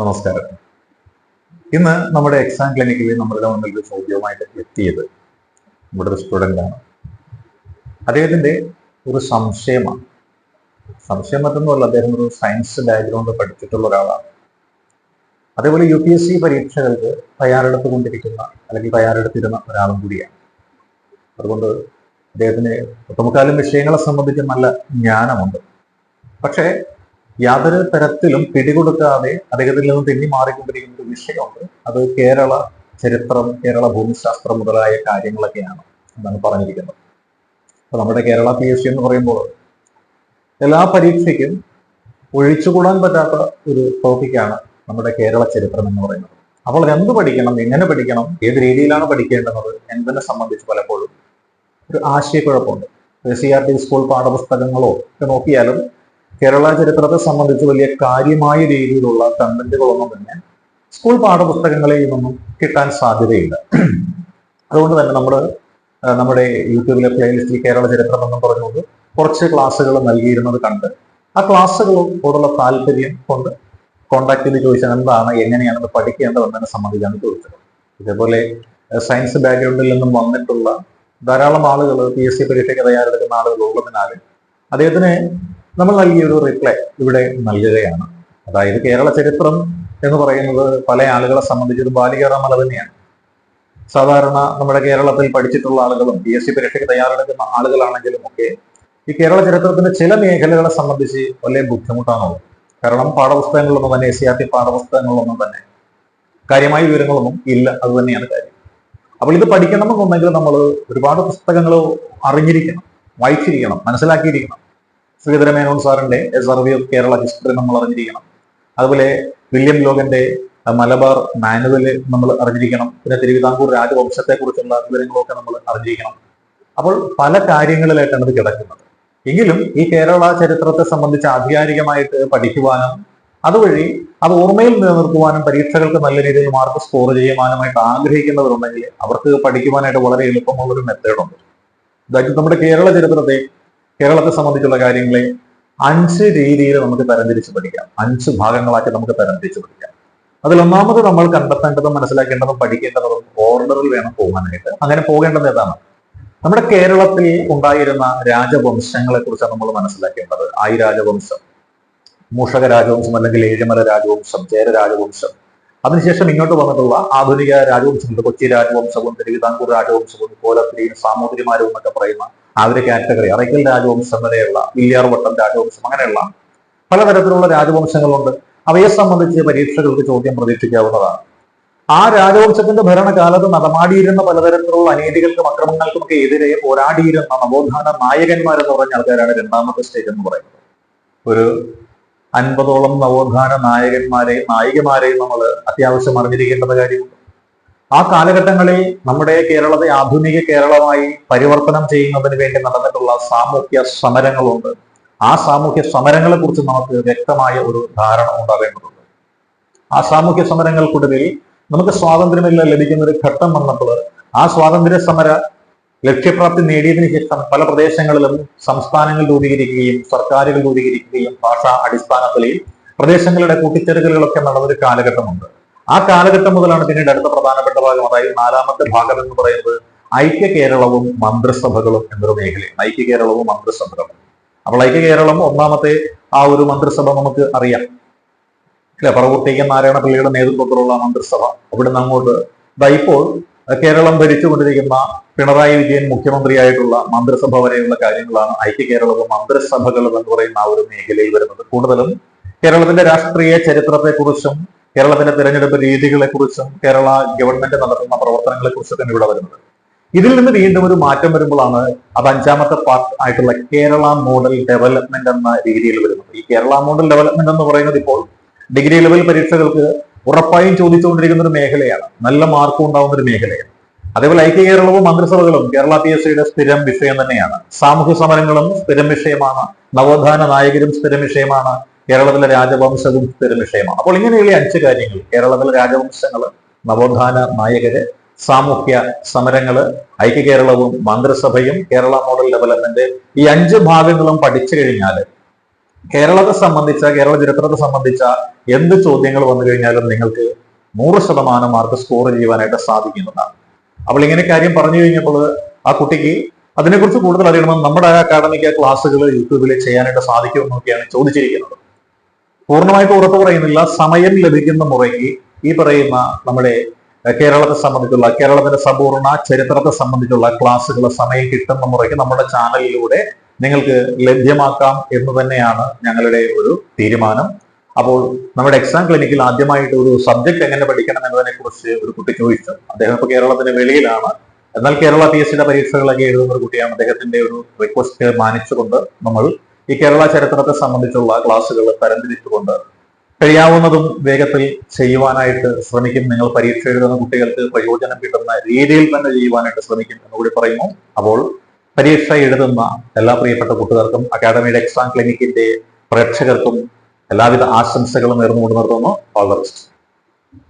നമസ്കാരം. ഇന്ന് നമ്മുടെ എക്സാം ക്ലിനിക്കിൽ നമ്മളുടെ മുന്നിൽ ഒരു ചോദ്യവുമായിട്ട് എത്തിയത് നമ്മുടെ ഒരു സ്റ്റുഡന്റ് ആണ്. അദ്ദേഹത്തിന്റെ ഒരു സംശയമാണ്. സംശയം മറ്റൊന്നുമല്ല അദ്ദേഹം ഒരു സയൻസ് ബാക്ക്ഗ്രൗണ്ട് പഠിച്ചിട്ടുള്ള ഒരാളാണ്. അതേപോലെ യു പി എസ് സി പരീക്ഷകൾക്ക് തയ്യാറെടുത്തുകൊണ്ടിരിക്കുന്ന അല്ലെങ്കിൽ തയ്യാറെടുത്തിരുന്ന ഒരാളും കൂടിയാണ്. അതുകൊണ്ട് അദ്ദേഹത്തിന് ഒട്ടുമുക്കാലും വിഷയങ്ങളെ സംബന്ധിച്ച് നല്ല ജ്ഞാനമുണ്ട്. പക്ഷേ യാതൊരു തരത്തിലും പിടികൊടുക്കാതെ അദ്ദേഹത്തിൽ നിന്ന് തെന്നി മാറിക്കൊണ്ടിരിക്കുന്ന ഒരു വിഷയമുണ്ട്. അത് കേരള ചരിത്രം കേരള ഭൂമിശാസ്ത്രം മുതലായ കാര്യങ്ങളൊക്കെയാണ് എന്നാണ് പറഞ്ഞിരിക്കുന്നത്. അപ്പൊ നമ്മുടെ കേരള പി എസ് സി എന്ന് പറയുമ്പോൾ എല്ലാ പരീക്ഷയ്ക്കും ഒഴിച്ചുകൂടാൻ പറ്റാത്ത ഒരു ടോപ്പിക്കാണ് നമ്മുടെ കേരള ചരിത്രം എന്ന് പറയുന്നത്. അപ്പോൾ എന്ത് പഠിക്കണം എങ്ങനെ പഠിക്കണം ഏത് രീതിയിലാണ് പഠിക്കേണ്ടത് എന്നതിനെ സംബന്ധിച്ച് പലപ്പോഴും ഒരു ആശയക്കുഴപ്പമുണ്ട്. സി ആർ ടി സ്കൂൾ പാഠപുസ്തകങ്ങളോ ഒക്കെ നോക്കിയാലും കേരള ചരിത്രത്തെ സംബന്ധിച്ച് വലിയ കാര്യമായ രീതിയിലുള്ള കണ്ടന്റുകളൊന്നും തന്നെ സ്കൂൾ പാഠപുസ്തകങ്ങളിൽ നിന്നും കിട്ടാൻ സാധ്യതയില്ല. അതുകൊണ്ട് തന്നെ നമ്മൾ നമ്മുടെ യൂട്യൂബിലെ പ്ലേലിസ്റ്റിൽ കേരള ചരിത്രം എന്നും പറഞ്ഞുകൊണ്ട് കുറച്ച് ക്ലാസ്സുകൾ നൽകിയിരുന്നത് കണ്ട് ആ ക്ലാസ്സുകളോടുള്ള താല്പര്യം കൊണ്ട് കോണ്ടാക്ട് ചെയ്ത് ചോദിച്ചാൽ എന്താണ് എങ്ങനെയാണ് ഇത് പഠിക്കേണ്ടതെന്നതിനെ സംബന്ധിച്ചാണ് ചോദിച്ചത്. ഇതേപോലെ സയൻസ് ബാക്ക്ഗ്രൗണ്ടിൽ നിന്നും വന്നിട്ടുള്ള ധാരാളം ആളുകൾ പി എസ് സി പരീക്ഷയ്ക്ക് തയ്യാറെടുക്കുന്ന ആളുകൾ ഉള്ളതിനാൽ അദ്ദേഹത്തിന് നമ്മൾ നൽകിയ ഒരു റിപ്ലൈ ഇവിടെ നൽകുകയാണ്. അതായത് കേരള ചരിത്രം എന്ന് പറയുന്നത് പല ആളുകളെ സംബന്ധിച്ച് ഒരു ബാലികേറാമല തന്നെയാണ്. സാധാരണ നമ്മുടെ കേരളത്തിൽ പഠിച്ചിട്ടുള്ള ആളുകളും പി എസ് സി പരീക്ഷയ്ക്ക് തയ്യാറെടുക്കുന്ന ആളുകളാണെങ്കിലും ഒക്കെ ഈ കേരള ചരിത്രത്തിന്റെ ചില മേഖലകളെ സംബന്ധിച്ച് വലിയ ബുദ്ധിമുട്ടാണുള്ളത്. കാരണം പാഠപുസ്തകങ്ങളൊന്നും തന്നെ സി ആർ ടി പാഠപുസ്തകങ്ങളൊന്നും തന്നെ കാര്യമായ വിവരങ്ങളൊന്നും ഇല്ല. അത് തന്നെയാണ് കാര്യം. അപ്പോൾ ഇത് പഠിക്കണമെന്നുണ്ടെങ്കിൽ നമ്മൾ ഒരുപാട് പുസ്തകങ്ങൾ അറിഞ്ഞിരിക്കണം വായിച്ചിരിക്കണം മനസ്സിലാക്കിയിരിക്കണം. ശ്രീധര മേനോൻ സാറിന്റെ സർവേ ഓഫ് കേരള ഹിസ്റ്ററി നമ്മൾ അറിഞ്ഞിരിക്കണം. അതുപോലെ വില്യം ലോകന്റെ മലബാർ മാനുവൽ നമ്മൾ അറിഞ്ഞിരിക്കണം. പിന്നെ തിരുവിതാംകൂർ രാജവംശത്തെ കുറിച്ചുള്ള വിവരങ്ങളൊക്കെ നമ്മൾ അറിഞ്ഞിരിക്കണം. അപ്പോൾ പല കാര്യങ്ങളിലായിട്ടാണ് ഇത് കിടക്കുന്നത്. എങ്കിലും ഈ കേരള ചരിത്രത്തെ സംബന്ധിച്ച് ആധികാരികമായിട്ട് പഠിക്കുവാനും അതുവഴി അത് ഓർമ്മയിൽ നിലനിർത്തുവാനും പരീക്ഷകൾക്ക് നല്ല രീതിയിൽ മാർക്ക് സ്കോർ ചെയ്യുവാനുമായിട്ട് ആഗ്രഹിക്കുന്നവരുണ്ടെങ്കിൽ അവർക്ക് പഠിക്കുവാനായിട്ട് വളരെ എളുപ്പമുള്ള ഒരു മെത്തേഡുണ്ട് അതായത് നമ്മുടെ കേരള ചരിത്രത്തെ കേരളത്തെ സംബന്ധിച്ചുള്ള കാര്യങ്ങളെ അഞ്ച് രീതിയിൽ നമുക്ക് തരംതിരിച്ച് പഠിക്കാം. അഞ്ച് ഭാഗങ്ങളാക്കി നമുക്ക് തരംതിരിച്ച് പഠിക്കാം. അതിൽ ഒന്നാമത് നമ്മൾ കണ്ടെത്തേണ്ടതും മനസ്സിലാക്കേണ്ടതും പഠിക്കേണ്ടതും ഓർഡറിൽ വേണം പോകാനായിട്ട്. അങ്ങനെ പോകേണ്ടത് ഏതാണ്? നമ്മുടെ കേരളത്തിൽ ഉണ്ടായിരുന്ന രാജവംശങ്ങളെ കുറിച്ചാണ് നമ്മൾ മനസ്സിലാക്കേണ്ടത്. ആയി രാജവംശം മൂഷക രാജവംശം അല്ലെങ്കിൽ ഏഴിമല രാജവംശം ചേര രാജവംശം അതിനുശേഷം ഇങ്ങോട്ട് വന്നിട്ടുള്ള ആധുനിക രാജവംശമുണ്ട് കൊച്ചി രാജവംശവും തിരുവിതാംകൂർ രാജവംശവും കോലത്തിരിയും സാമൂതിരിമാരും എന്നൊക്കെ പറയുന്ന ആ ഒരു കാറ്റഗറി അറയ്ക്കൽ രാജവംശം വരെയുള്ള വില്യാർവട്ടം രാജവംശം അങ്ങനെയുള്ള പലതരത്തിലുള്ള രാജവംശങ്ങളുണ്ട്. അവയെ സംബന്ധിച്ച് പരീക്ഷകൾക്ക് ചോദ്യം പ്രതീക്ഷിക്കാവുന്നതാണ്. ആ രാജവംശത്തിന്റെ ഭരണകാലത്ത് നടമാടിയിരുന്ന പലതരത്തിലുള്ള അനീതികൾക്കും അക്രമങ്ങൾക്കും ഒക്കെ എതിരെ പോരാടിയിരുന്ന നവോത്ഥാന നായകന്മാരെന്ന് പറഞ്ഞ ആൾക്കാരാണ് രണ്ടാമത്തെ സ്റ്റേജ് എന്ന് പറയുന്നത്. ഒരു അൻപതോളം നവോത്ഥാന നായകന്മാരെയും നായികമാരെയും നമ്മൾ അത്യാവശ്യം അറിഞ്ഞിരിക്കേണ്ടത് കാര്യമുണ്ട്. ആ കാലഘട്ടങ്ങളിൽ നമ്മുടെ കേരളത്തെ ആധുനിക കേരളമായി പരിവർത്തനം ചെയ്യുന്നതിന് വേണ്ടി നടന്നിട്ടുള്ള സാമൂഹ്യ സമരങ്ങളുണ്ട്. ആ സാമൂഹ്യ സമരങ്ങളെ കുറിച്ച് നമുക്ക് വ്യക്തമായ ഒരു ധാരണ ഉണ്ടാകേണ്ടതുണ്ട് ആ സാമൂഹ്യ സമരങ്ങൾക്കൊടുവിൽ നമുക്ക് സ്വാതന്ത്ര്യമില്ല ലഭിക്കുന്ന ഒരു ഘട്ടം വന്നപ്പോൾ ആ സ്വാതന്ത്ര്യ സമര ലക്ഷ്യപ്രാപ്തി നേടിയതിനു ശേഷം പല പ്രദേശങ്ങളിലും സംസ്ഥാനങ്ങൾ രൂപീകരിക്കുകയും സർക്കാരുകൾ രൂപീകരിക്കുകയും ഭാഷാ അടിസ്ഥാനത്തിൽ പ്രദേശങ്ങളുടെ കൂട്ടിച്ചേർക്കലുകളൊക്കെ നടന്നൊരു കാലഘട്ടമുണ്ട്. ആ കാലഘട്ടം മുതലാണ് പിന്നീട് അടുത്ത പ്രധാനപ്പെട്ട ഭാഗം അതായത് നാലാമത്തെ ഭാഗം എന്ന് പറയുന്നത് ഐക്യ കേരളവും മന്ത്രിസഭകളും എന്നൊരു മേഖലയാണ്. ഐക്യ കേരളവും മന്ത്രിസഭകളും. അപ്പോൾ ഐക്യ കേരളം ഒന്നാമത്തെ ആ ഒരു മന്ത്രിസഭ നമുക്ക് അറിയാം. അല്ലെ പറവൂർത്തേക്ക് നാരായണ പിള്ളിയുടെ നേതൃത്വത്തിലുള്ള മന്ത്രിസഭ. അവിടുന്ന് അങ്ങോട്ട്. ഇപ്പോൾ കേരളം ഭരിച്ചുകൊണ്ടിരിക്കുന്ന പിണറായി വിജയൻ മുഖ്യമന്ത്രിയായിട്ടുള്ള മന്ത്രിസഭ വരെയുള്ള കാര്യങ്ങളാണ് ഐക്യ കേരളവും മന്ത്രിസഭകളും എന്ന് പറയുന്ന ആ ഒരു മേഖലയിൽ വരുന്നത്. കൂടുതലും കേരളത്തിന്റെ രാഷ്ട്രീയ ചരിത്രത്തെക്കുറിച്ചും കേരളത്തിന്റെ തിരഞ്ഞെടുപ്പ് രീതികളെക്കുറിച്ചും കേരള ഗവൺമെന്റ് നടത്തുന്ന പ്രവർത്തനങ്ങളെ കുറിച്ചൊക്കെ ഇവിടെ വരുന്നത്. ഇതിൽ നിന്ന് വീണ്ടും ഒരു മാറ്റം വരുമ്പോഴാണ് അത് അഞ്ചാമത്തെ പാർട്ട് ആയിട്ടുള്ള കേരള മോഡൽ ഡെവലപ്മെന്റ് എന്ന രീതിയിൽ വരുന്നത്. ഈ കേരള മോഡൽ ഡെവലപ്മെന്റ് എന്ന് പറയുന്നത് ഇപ്പോൾ ഡിഗ്രി ലെവൽ പരീക്ഷകൾക്ക് ഉറപ്പായും ചോദിച്ചുകൊണ്ടിരിക്കുന്ന ഒരു മേഖലയാണ്. നല്ല മാർക്കും ഉണ്ടാവുന്ന ഒരു മേഖലയാണ്. അതേപോലെ ഐക്യ കേരളവും മന്ത്രിസഭകളും കേരള പി എസ് സിയുടെ സ്ഥിരം വിഷയം തന്നെയാണ്. സാമൂഹ്യ സമരങ്ങളും സ്ഥിരം വിഷയമാണ്. നവോത്ഥാന നായകരും സ്ഥിരം വിഷയമാണ്. കേരളത്തിലെ രാജവംശവും സ്ഥിരം വിഷയമാണ്. അപ്പോൾ ഇങ്ങനെയുള്ള അഞ്ച് കാര്യങ്ങൾ കേരളത്തിലെ രാജവംശങ്ങൾ നവോത്ഥാന നായകര് സാമൂഹ്യ സമരങ്ങൾ ഐക്യ കേരളവും മന്ത്രിസഭയും കേരള മോഡൽ ഡെവലപ്മെന്റ് ഈ അഞ്ച് ഭാഗങ്ങളും പഠിച്ചു കഴിഞ്ഞാൽ കേരളത്തെ സംബന്ധിച്ച കേരള ചരിത്രത്തെ സംബന്ധിച്ച എന്ത് ചോദ്യങ്ങൾ വന്നു കഴിഞ്ഞാലും നിങ്ങൾക്ക് നൂറ് ശതമാനം മാർക്ക് സ്കോർ ചെയ്യുവാനായിട്ട് സാധിക്കുന്നതാണ്. അപ്പോൾ ഇങ്ങനെ കാര്യം പറഞ്ഞു കഴിഞ്ഞപ്പോൾ ആ കുട്ടിക്ക് അതിനെക്കുറിച്ച് കൂടുതൽ അറിയണമെന്ന് നമ്മുടെ അക്കാഡമിക് ക്ലാസ്സുകൾ യൂട്യൂബിൽ ചെയ്യാനായിട്ട് സാധിക്കുമെന്നൊക്കെയാണ് ചോദിച്ചിരിക്കുന്നത്. പൂർണമായിട്ട് ഉറപ്പ് പറയുന്നില്ല. സമയം ലഭിക്കുന്ന മുറയ്ക്ക് ഈ പറയുന്ന നമ്മുടെ കേരളത്തെ സംബന്ധിച്ചുള്ള കേരളത്തിന്റെ സമ്പൂർണ ചരിത്രത്തെ സംബന്ധിച്ചുള്ള ക്ലാസ്സുകൾ സമയം കിട്ടുന്ന മുറയ്ക്ക് നമ്മുടെ ചാനലിലൂടെ നിങ്ങൾക്ക് ലഭ്യമാക്കാം എന്ന് തന്നെയാണ് ഞങ്ങളുടെ ഒരു തീരുമാനം. അപ്പോൾ നമ്മുടെ എക്സാം ക്ലിനിക്കിൽ ആദ്യമായിട്ട് ഒരു സബ്ജക്ട് എങ്ങനെ പഠിക്കണം എന്നതിനെ കുറിച്ച് ഒരു കുട്ടി ചോദിച്ചു. അദ്ദേഹം ഇപ്പോൾ കേരളത്തിന് വെളിയിലാണ്. എന്നാൽ കേരള പി എസ് സിയുടെ പരീക്ഷകളൊക്കെ എഴുതുന്ന ഒരു കുട്ടിയാണ് അദ്ദേഹത്തിന്റെ ഒരു റിക്വസ്റ്റ് മാനിച്ചുകൊണ്ട് നമ്മൾ ഈ കേരള ചരിത്രത്തെ സംബന്ധിച്ചുള്ള ക്ലാസ്സുകൾ തരംതിരിച്ചുകൊണ്ട് കഴിയാവുന്നതും വേഗത്തിൽ ചെയ്യുവാനായിട്ട് ശ്രമിക്കും. നിങ്ങൾ പരീക്ഷ എഴുതുന്ന കുട്ടികൾക്ക് പ്രയോജനം കിട്ടുന്ന രീതിയിൽ തന്നെ ചെയ്യുവാനായിട്ട് ശ്രമിക്കും എന്നുകൂടി പറയുന്നു. അപ്പോൾ പരീക്ഷ എഴുതുന്ന എല്ലാ പ്രിയപ്പെട്ട കൂട്ടുകാർക്കും അക്കാദമിയുടെ എക്സാം ക്ലിനിക്കിന്റെ പ്രേക്ഷകർക്കും എല്ലാവിധ ആശംസകളും നേർന്നുകൊണ്ട് നിർത്തുന്നു. All the best